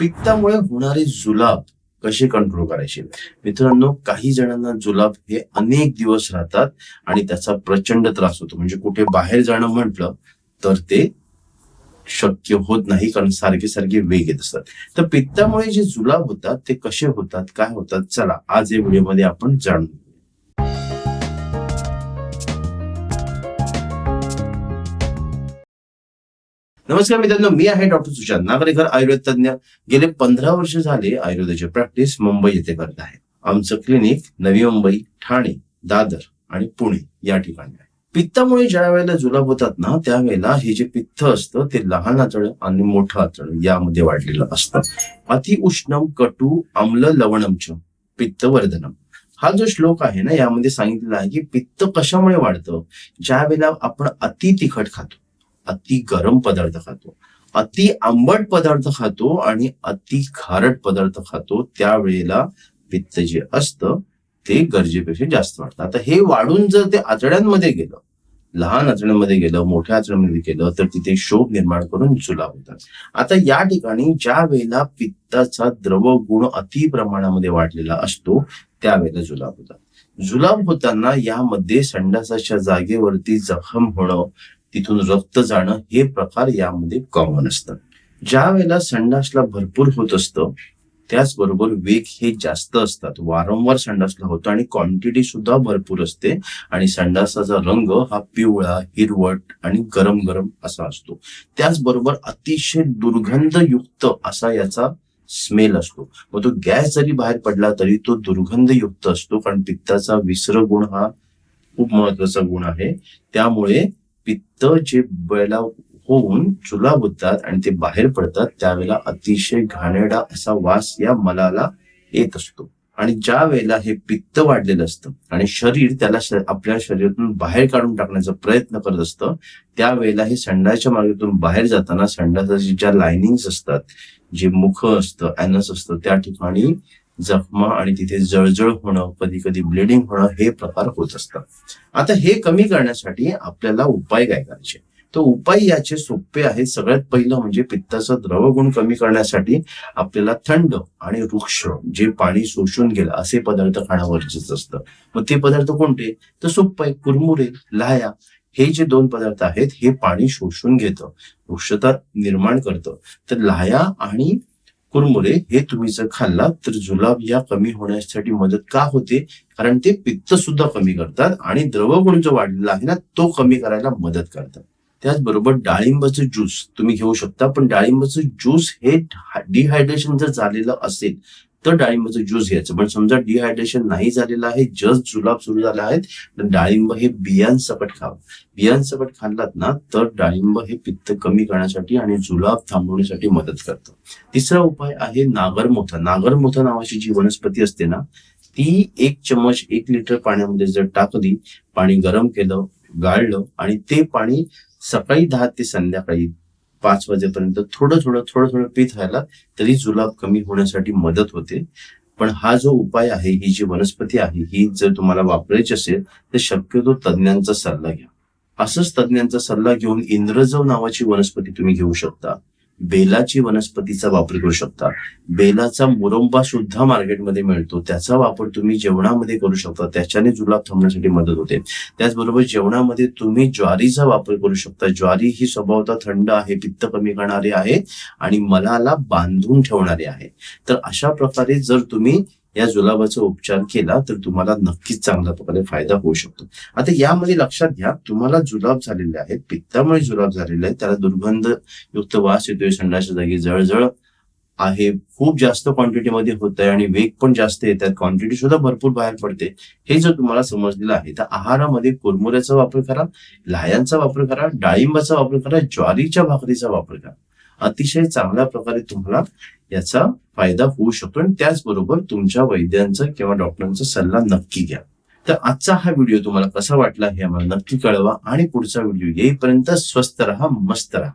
पित्तामुळे होणारे जुलाब कसे कंट्रोल करायचे? मित्रांनो काही जणांना जुलाब हे अनेक दिवस राहतात आणि त्याचा प्रचंड त्रास होतो. म्हणजे कुठे बाहेर जाणं म्हटलं तर ते शक्य होत नाही कारण सारखे सारखे वेग येत असतात. तर पित्तामुळे जे जुलाब होतात ते कसे होतात? काय होतात? चला आज या व्हिडिओमध्ये आपण जाणून नमस्कार मित्रांनो मी आहे डॉक्टर सुशांत नागरेकर आयुर्वेद तज्ञ गेले पंधरा वर्ष झाले आयुर्वेदाची प्रॅक्टिस मुंबई येथे करत आहे. आमचं क्लिनिक नवी मुंबई ठाणे दादर आणि पुणे या ठिकाणी आहे. पित्तामुळे ज्या वेळेला जुलाब होतात ना त्यावेळेला हे जे पित्त असतं ते लहान आचळ आणि मोठं आचळ यामध्ये वाढलेलं असतं. अति उष्णम कटू आम्ल लवणमच पित्त वर्धनम हा जो श्लोक आहे ना यामध्ये सांगितलेला आहे की पित्त कशामुळे वाढतं? ज्या वेळेला आपण अति तिखट खातो. अति गरम पदार्थ खातो. अति आंबट पदार्थ खातो आणि अति खारट पदार्थ खातो त्यावेळेला पित्त जे असतं ते गरजेपेक्षा जास्त वाढतं. आता हे वाढून जर ते आतड्यांमध्ये गेलं लहान आचड्यांमध्ये गेलं मोठ्या आतड्यांमध्ये गेलं तर तिथे शोभ निर्माण करून जुलाब होतात. आता या ठिकाणी ज्या वेळेला पित्ताचा द्रव गुण अति प्रमाणामध्ये वाढलेला असतो त्यावेळेला जुलाब होतात. जुलाब होताना यामध्ये संडासाच्या जागेवरती जखम होणं तिथून रक्त जाणं हे प्रकार यामध्ये कॉमन असतात. ज्या वेळेला संडासला भरपूर होत असतं त्याचबरोबर वेग हे जास्त असतात. वारंवार संडासला होतो आणि क्वांटिटी सुद्धा भरपूर असते आणि संडासाचा रंग हा पिवळा हिरवट आणि गरम गरम असा असतो. त्याचबरोबर अतिशय दुर्गंधयुक्त असा याचा स्मेल असतो. मग तो गॅस जरी बाहेर पडला तरी तो दुर्गंधयुक्त असतो कारण पित्ताचा विसर गुण हा खूप महत्त्वाचा गुण आहे. त्यामुळे पित्त जे बैला होऊन चुला बुजतात आणि ते बाहेर पडतात त्यावेळेला अतिशय घाणेरडा असा वास या मलाला येत असतो. आणि ज्या वेळेला हे पित्त वाढलेलं असतं आणि शरीर त्याला आपल्या शरीरातून बाहेर काढून टाकण्याचा प्रयत्न करत असतं त्यावेळेला हे संडाच्या मार्गातून बाहेर जाताना संडाच्या ज्या लायनिंग्स असतात जे मुख असतं अॅनस असतं त्या ठिकाणी जखमा आणि तिथे जळजळ होणं कधी कधी ब्लिडिंग होणं हे प्रकार होत असतात. आता हे कमी करण्यासाठी आपल्याला उपाय काय करायचे? तर उपाय याचे सोपे आहेत. सगळ्यात पहिलं म्हणजे पित्ताचा द्रवगुण कमी करण्यासाठी आपल्याला थंड आणि वृक्ष जे पाणी शोषून गेलं असे पदार्थ खाणं गरजेचं असतं. मग ते पदार्थ कोणते? तर सोपं आहे कुरमुरे लाया हे जे दोन पदार्थ आहेत हे पाणी शोषून घेतं. वृक्षता निर्माण करतं. तर लाया आणि कुरमुरे हे तुम्ही जर खाल्ला तर जुलाब या कमी होण्यासाठी मदत का होते? कारण ते पित्त सुद्धा कमी करतात आणि द्रवगुण जो वाढलेला आहे ना तो कमी करायला मदत करतात. त्याचबरोबर डाळिंबाचं ज्यूस तुम्ही घेऊ शकता पण डाळिंबाचं ज्यूस हे डिहायड्रेशन जर झालेलं असेल तर डाळिंबाचं ज्यूस घ्यायचं. पण समजा डिहायड्रेशन नाही झालेलं आहे जस्ट जुलाब सुरू झाला आहे तर डाळिंब हे बियांसकट खावं. बियांसकट खाल्लात ना तर डाळिंब हे पित्त कमी करण्यासाठी आणि जुलाब थांबवण्यासाठी मदत करतं. तिसरा उपाय आहे नागरमोथा. नागरमोथा नावाची जी वनस्पती असते ना ती एक चमच एक लिटर पाण्यामध्ये जर टाकली पाणी गरम केलं गाळलं आणि ते पाणी सकाळी दहा ते संध्याकाळी पाच वाजेपर्यंत थोडं थोडं थोडं थोडं पीत राहिला तरी जुलाब कमी होण्यासाठी मदत होते. पण हा जो उपाय आहे ही जी वनस्पती आहे ही जर तुम्हाला वापरायची असेल तर शक्यतो तज्ज्ञांचा सल्ला घ्या. असंच तज्ज्ञांचा सल्ला घेऊन इंद्रजव नावाची वनस्पती तुम्ही घेऊ शकता. बेलाची वनस्पतीचा वापर करू शकता. बेलाचा मुरंबा सुद्धा मार्केटमध्ये मिळतो. त्याचा वापर तुम्ही जेवणामध्ये करू शकता. त्याच्याने जुलाब थांबण्यासाठी मदत होते. त्याचबरोबर जेवणामध्ये तुम्ही ज्वारीचा वापर करू शकता. ज्वारी ही स्वभावता थंड आहे पित्त कमी करणारी आहे आणि मलाला बांधून ठेवणारी आहे. तर अशा प्रकारे जर तुम्ही या जुलाबाचा उपचार केला तर तुम्हाला नक्कीच चांगल्या प्रकारे फायदा होऊ शकतो. आता यामध्ये लक्षात घ्या तुम्हाला जुलाब झालेले आहेत पित्तामुळे जुलाब झालेले आहेत त्याला दुर्गंध युक्त वास येतोय संडाच्या जागी जळजळ आहे खूप जास्त क्वांटिटीमध्ये होत आहे आणि वेग पण जास्त येत क्वांटिटी सुद्धा भरपूर बाहेर पडते. हे जर तुम्हाला समजलेलं आहे तर आहारामध्ये कुरमुऱ्याचा वापर करा लायांचा वापर करा डाळिंबाचा वापर करा ज्वारीच्या भाकरीचा वापर करा. अतिशय चांगल्या प्रकारे तुम्हाला याचा फायदा होऊ शकतो आणि त्याचबरोबर तुमच्या वैद्यांचा किंवा डॉक्टरांचा सल्ला नक्की घ्या. तर आजचा हा व्हिडिओ तुम्हाला कसा वाटला हे आम्हाला नक्की कळवा आणि पुढचा व्हिडिओ येईपर्यंत स्वस्त राहा मस्त राहा.